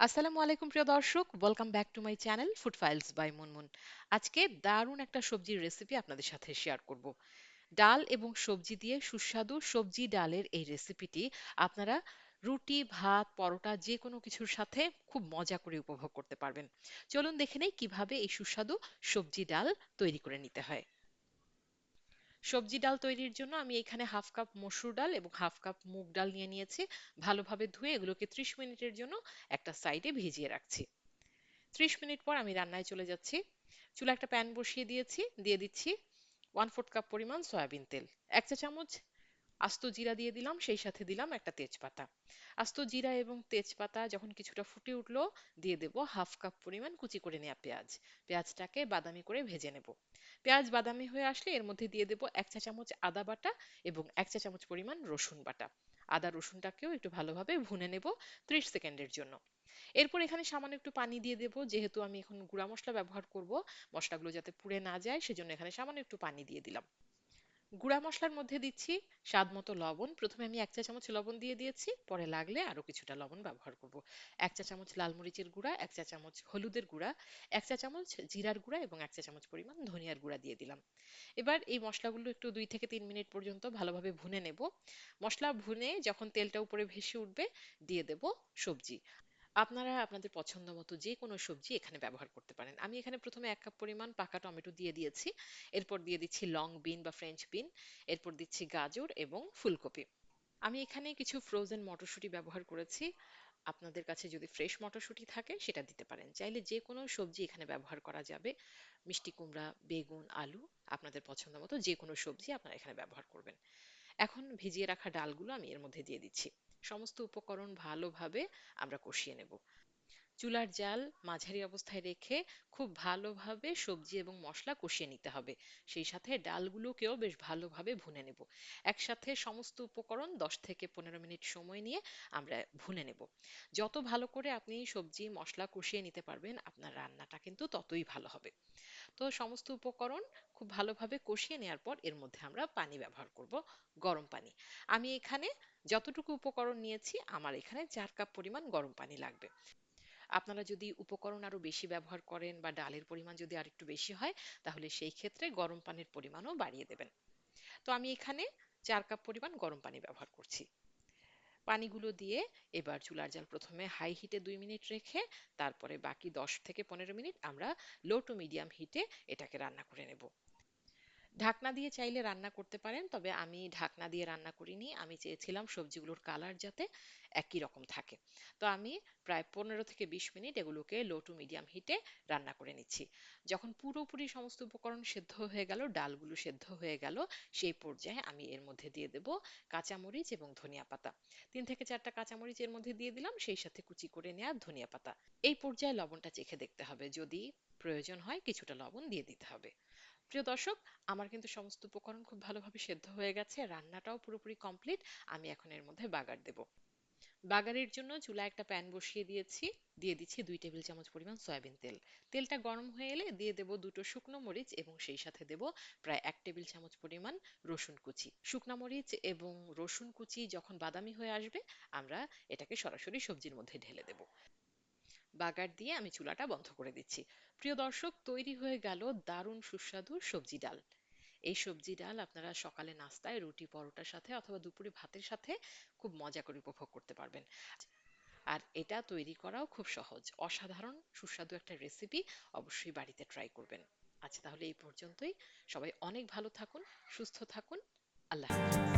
আসসালামু আলাইকুম প্রিয় দর্শক welcome back to my channel food files by Munmun আজকে দারুণ একটা সবজির রেসিপি আপনাদের সাথে শেয়ার করব। ডাল এবং সবজি দিয়ে সুস্বাদু সবজি ডালের এই রেসিপিটি আপনারা রুটি, ভাত, পরোটা যে কোনো কিছুর সাথে খুব মজা করে উপভোগ করতে পারবেন। চলুন দেখে নেই কীভাবে এই সুস্বাদু সবজি ডাল তৈরি করে নিতে হয়। সবজি ডাল তৈরির জন্য আমি এখানে হাফ কাপ মসুর ডাল এবং হাফ কাপ মুগ ডাল নিয়ে নিয়েছি। ভালোভাবে ধুয়ে এগুলোকে ত্রিশ মিনিটের জন্য একটা সাইডে ভিজিয়ে রাখছি। ত্রিশ মিনিট পর আমি রান্নায় চলে যাচ্ছি। চুলা একটা প্যান বসিয়ে দিয়েছি, দিয়ে দিচ্ছি ওয়ান ফোর্থ কাপ পরিমাণ সয়াবিন তেল, এক চা চামচ আস্ত জিরা দিয়ে দিলাম, সেই সাথে দিলাম একটা তেজপাতা। আস্ত জিরা এবং তেজপাতা যখন কিছুটা ফুটে উঠল, দিয়ে দেব হাফ কাপ পরিমাণ কুচি করে নেওয়া পেঁয়াজ। পেঁয়াজটাকে বাদামি করে ভেজে নেব। পেঁয়াজ বাদামি হয়ে আসলে এর মধ্যে দিয়ে দেব এক চা চামচ আদা বাটা এবং এক চা চামচ পরিমাণ রসুন বাটা। আদা রসুনটাকেও একটু ভালোভাবে ভুনে নেব ত্রিশ সেকেন্ডের জন্য। এরপর এখানে সামান্য একটু পানি দিয়ে দেব, যেহেতু আমি এখন গুঁড়া মশলা ব্যবহার করব, মশলাগুলো যাতে পুড়ে না যায়, সেজন্য এখানে সামান্য একটু পানি দিয়ে দিলাম। গুঁড়া মশলার মধ্যে দিচ্ছি স্বাদ মতো লবণ। প্রথমে আমি এক চা চামচ লবণ দিয়ে দিয়েছি, পরে লাগলে আরও কিছুটা লবণ ব্যবহার করব। এক চা চামচ লাল মরিচের গুঁড়া, এক চা চামচ হলুদের গুঁড়া, এক চা চামচ জিরার গুঁড়া এবং এক চা চামচ পরিমাণ ধনিয়ার গুঁড়া দিয়ে দিলাম। এবার এই মশলাগুলো একটু দুই থেকে তিন মিনিট পর্যন্ত ভালোভাবে ভুনে নেব। মশলা ভুনে যখন তেলটা উপরে ভেসে উঠবে, দিয়ে দেব সবজি। আপনারা আপনাদের পছন্দ মতো যে কোনো সবজি এখানে ব্যবহার করতে পারেন। আমি এখানে প্রথমে এক কাপ পরিমাণ পাকা টমেটো দিয়ে দিয়েছি। এরপর দিয়ে দিচ্ছি লং বিন বা ফ্রেঞ্চ বিন। এরপর দিচ্ছি গাজর এবং ফুলকপি। আমি এখানে কিছু ফ্রোজেন মটরশুঁটি ব্যবহার করেছি। আপনাদের কাছে যদি ফ্রেশ মটরশুঁটি থাকে, সেটা দিতে পারেন। চাইলে যে কোনো সবজি এখানে ব্যবহার করা যাবে। মিষ্টি কুমড়া, বেগুন, আলু, আপনাদের পছন্দ মতো যে কোনো সবজি আপনারা এখানে ব্যবহার করবেন। এখন ভিজিয়ে রাখা ডালগুলো আমি এর মধ্যে দিয়ে দিচ্ছি। সমস্ত উপকরণ ভালোভাবে আমরা কষিয়ে নেব। চুলার জাল মাঝারি অবস্থায় রেখে খুব ভালোভাবে সবজি এবং মশলা কষিয়ে নিতে হবে। সেই সাথে ডালগুলোকেও বেশ ভালোভাবে ভুনে নেব। একসাথে সমস্ত উপকরণ দশ থেকে পনেরো মিনিট সময় নিয়ে আমরা ভুনে নেব। যত ভালো করে আপনি সবজি, মশলা কষিয়ে নিতে পারবেন, আপনার রান্নাটা কিন্তু ততই ভালো হবে। তো সমস্ত উপকরণ খুব ভালোভাবে কষিয়ে নেওয়ার পর এর মধ্যে আমরা পানি ব্যবহার করব, গরম পানি। আমি এখানে যতটুকু উপকরণ নিয়েছি, আমার এখানে চার কাপ পরিমাণ গরম পানি লাগবে। আপনারা যদি উপকরণ আরও বেশি ব্যবহার করেন বা ডালের পরিমাণ যদি আরেকটু বেশি হয়, তাহলে সেই ক্ষেত্রে গরম পানির পরিমাণও বাড়িয়ে দেবেন। তো আমি এখানে চার কাপ পরিমাণ গরম পানি ব্যবহার করছি। পানিগুলো দিয়ে এবার চুলার জাল প্রথমে হাই হিটে দুই মিনিট রেখে, তারপরে বাকি দশ থেকে পনেরো মিনিট আমরা লো টু মিডিয়াম হিটে এটাকে রান্না করে নেব। ঢাকনা দিয়ে চাইলে রান্না করতে পারেন, তবে আমি ঢাকনা দিয়ে রান্না করিনি। আমি চেয়েছিলাম সবজিগুলোর কালার যাতে একই রকম থাকে। তো আমি প্রায় পনেরো থেকে বিশ মিনিট এগুলোকে লো টু মিডিয়াম হিটে রান্না করে নিচ্ছি। যখন পুরোপুরি সমস্ত উপকরণ সেদ্ধ হয়ে গেল, ডালগুলো সেদ্ধ হয়ে গেল, সেই পর্যায়ে আমি এর মধ্যে দিয়ে দেব কাঁচামরিচ এবং ধনিয়া পাতা। তিন থেকে চারটা কাঁচামরিচ এর মধ্যে দিয়ে দিলাম, সেই সাথে কুচি করে নেওয়া ধনিয়া পাতা। এই পর্যায়ে লবণটা চেখে দেখতে হবে। যদি প্রয়োজন হয়, কিছুটা লবণ দিয়ে দিতে হবে। প্রিয় দর্শক, আমার কিন্তু সমস্ত উপকরণ খুব ভালোভাবে সেদ্ধ হয়ে গেছে, রান্নাটাও পুরোপুরি কমপ্লিট আমি এখন এর মধ্যে বাগার দেব। বাগারের জন্য চুলায় একটা প্যান বসিয়ে দিয়েছি, দিয়ে দিচ্ছি দুই টেবিল চামচ পরিমাণ সয়াবিন তেল। তেলটা গরম হয়ে এলে দিয়ে দেব দুটো শুকনো মরিচ এবং সেই সাথে দেব প্রায় এক টেবিল চামচ পরিমাণ রসুন কুচি। শুকনো মরিচ এবং রসুন কুচি যখন বাদামি হয়ে আসবে, আমরা এটাকে সরাসরি সবজির মধ্যে ঢেলে দেব। বাগার দিয়ে আমি চুলাটা বন্ধ করে দিচ্ছি। প্রিয় দর্শক, তৈরি হয়ে গেল দারুণ সুস্বাদু সবজি ডাল। এই সবজি ডাল আপনারা সকালে নাস্তায় রুটি, পরোটার সাথে অথবা দুপুরে ভাতের সাথে খুব মজা করে উপভোগ করতে পারবেন। আর এটা তৈরি করাও খুব সহজ। অসাধারণ, সুস্বাদু একটা রেসিপি অবশ্যই বাড়িতে ট্রাই করবেন। আচ্ছা তাহলে এই পর্যন্তই। সবাই অনেক ভালো থাকুন, সুস্থ থাকুন। আল্লাহ হাফিজ।